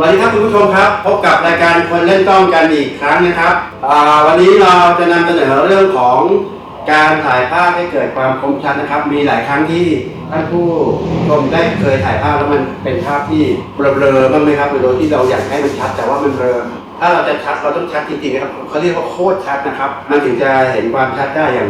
สวัสดีครับคุณผู้ชมครับพบกับรายการคนเล่นกล้องกันอีกครั้งนะครับอ่าวันนี้เราจะนำเสนอเรื่องของการถ่ายภาพให้เกิดความคมชัดนะครับ มีหลายครั้งที่ท่านผู้ชมได้เคยถ่ายภาพแล้วมันเป็นภาพที่เบลอๆบ้างไหมครับโดยที่เราอยากให้มันชัดแต่ว่ามันเบลอถ้าเราจะชัดเราต้องชัดจริงๆนะครับเขาเรียกว่าโคตรชัดนะครับ มันถึงจะเห็นความชัดได้อย่าง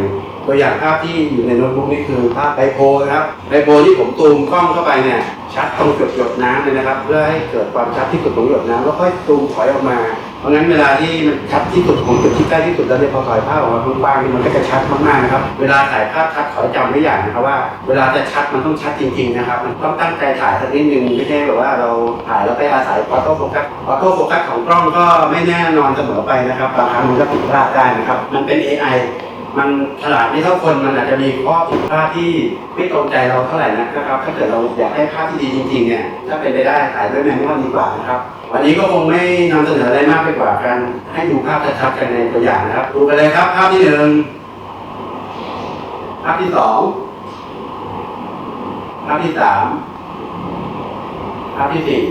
ตัวอย่างภาพที่อยู่ในโน้ตบุ๊กนี่คือภาพไบโพนะครับไบโพที่ผมตูมกล้องเข้าไปเนี่ยชัดตรงจุดหยดน้ำเลยนะครับ เพื่อให้เกิดความชัดที่สุดของหยดน้ำแล้วค่อยตูมถอยออกมา เพราะงั้นเวลาที่มันชัดที่สุดของจุดที่ใกล้ที่สุดแล้วเนี่ยพอถอยภาพออกมากว้างๆนี่มันก็จะชัดมากๆนะครับ เวลาถ่ายภาพชัดขอให้จำไว้อย่างนะครับว่า เวลาจะชัดมันต้องชัดจริงๆนะครับมันต้องตั้งใจถ่ายสักนิดนึงไม่ใช่แบบว่าเราถ่ายแล้วไปอาศัยออโต้โฟกัสออโต้โฟกัสของกล้องก็ไม่แน่นอนเสมอไปนะครับบางครั้งมันก็ผิดพลาดได้นะครับมันเป็น AI มันฉลาดไม่เท่าคนมันอาจจะมีข้อผิดพลาดที่ไม่ตรงใจเราเท่าไหร่นะครับ ถ้าเกิดเราอยากได้ภาพที่ดีจริงๆเนี่ยถ้าเป็นไปได้ถ่ายด้วยแมนนวลดีกว่านะครับวันนี้ก็คงไม่นำเสนออะไรมากไปกว่าการให้ดูภาพชัดๆกันในตัวอย่างนะครับ ดูกันเลยครับ ภาพที่หนึ่งภาพที่สองภาพที่สามภาพที่สี่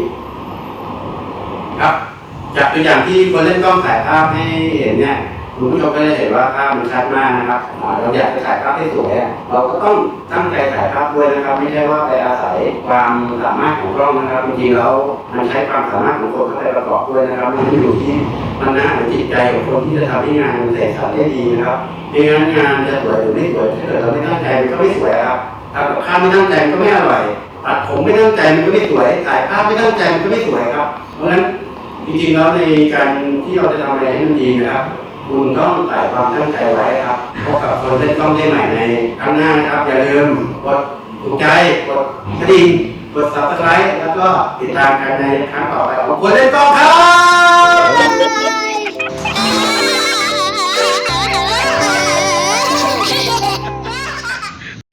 ครับจากตัวอย่างที่คนเล่นกล้องถ่ายภาพให้เห็นเนี่ย คุณผู้ชมก็จะเห็นว่าภาพมันชัดมากนะครับเราอยากจะถ่ายภาพให้สวยเราก็ต้องตั้งใจถ่ายภาพด้วยนะครับ ไม่ใช่ว่าไปอาศัยความสามารถของกล้องนะครับจริงๆแล้วมันใช้ความสามารถของคนเข้าไปประกอบด้วยนะครับมันอยู่ที่มันนะหรือจิตใจของคนที่จะทำให้งานมันเสร็จสรรได้ดีนะครับไม่งั้นงานจะสวยหรือไม่สวยถ้าเกิดเราไม่ตั้งใจมันก็ไม่สวยครับทำกับข้าวไม่ตั้งใจมันก็ไม่อร่อยตัดผมไม่ตั้งใจมันก็ไม่สวยถ่ายภาพไม่ตั้งใจมันก็ไม่สวยครับเพราะฉะนั้น จริงๆแล้วในการที่เราจะทำอะไรให้มันดีนะครับ คุณต้องใส่ความตั้งใจไว้ครับพบกับคนเล่นต้องได้ใหม่ในครั้งหน้านะครับ อย่าลืมกดถูกใจกดกระดิ่งกด subscribe แล้วก็ติดตามกันในครั้งต่อไปของคนเล่นต้องครับ